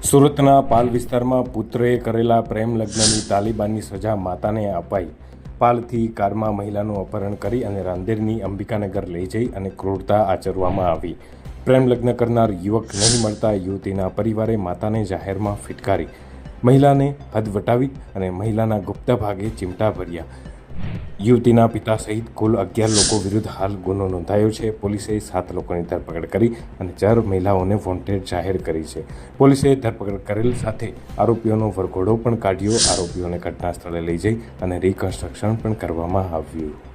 સુરતના પાલ વિસ્તારમાં પુત્રએ કરેલા પ્રેમ લગ્નની તાલિબાનની સજા માતાને અપાઈ. પાલથી કારમાં મહિલાનું અપહરણ કરી અને રાંદેરની અંબિકાનગર લઈ જઈ અને ક્રૂરતા આચરવામાં આવી. પ્રેમ લગ્ન કરનાર યુવક નહીં મળતા યુવતીના પરિવારે માતાને જાહેરમાં ફિટકારી. મહિલાને હદ વટાવી અને મહિલાના ગુપ્ત ભાગે ચિમટા ભર્યા. યુવતીના પિતા સહિત કુલ અગિયાર લોકો વિરુદ્ધ હાલ ગુનો નોંધાયો છે. પોલીસે સાત લોકોની ધરપકડ કરી અને ચાર મહિલાઓને વોન્ટેડ જાહેર કરી છે. પોલીસે ધરપકડ કરેલ સાથે આરોપીઓનો વરઘોડો પણ કાઢ્યો. આરોપીઓને ઘટના સ્થળે લઈ જઈ અને રિકન્સ્ટ્રક્શન પણ કરવામાં આવ્યું.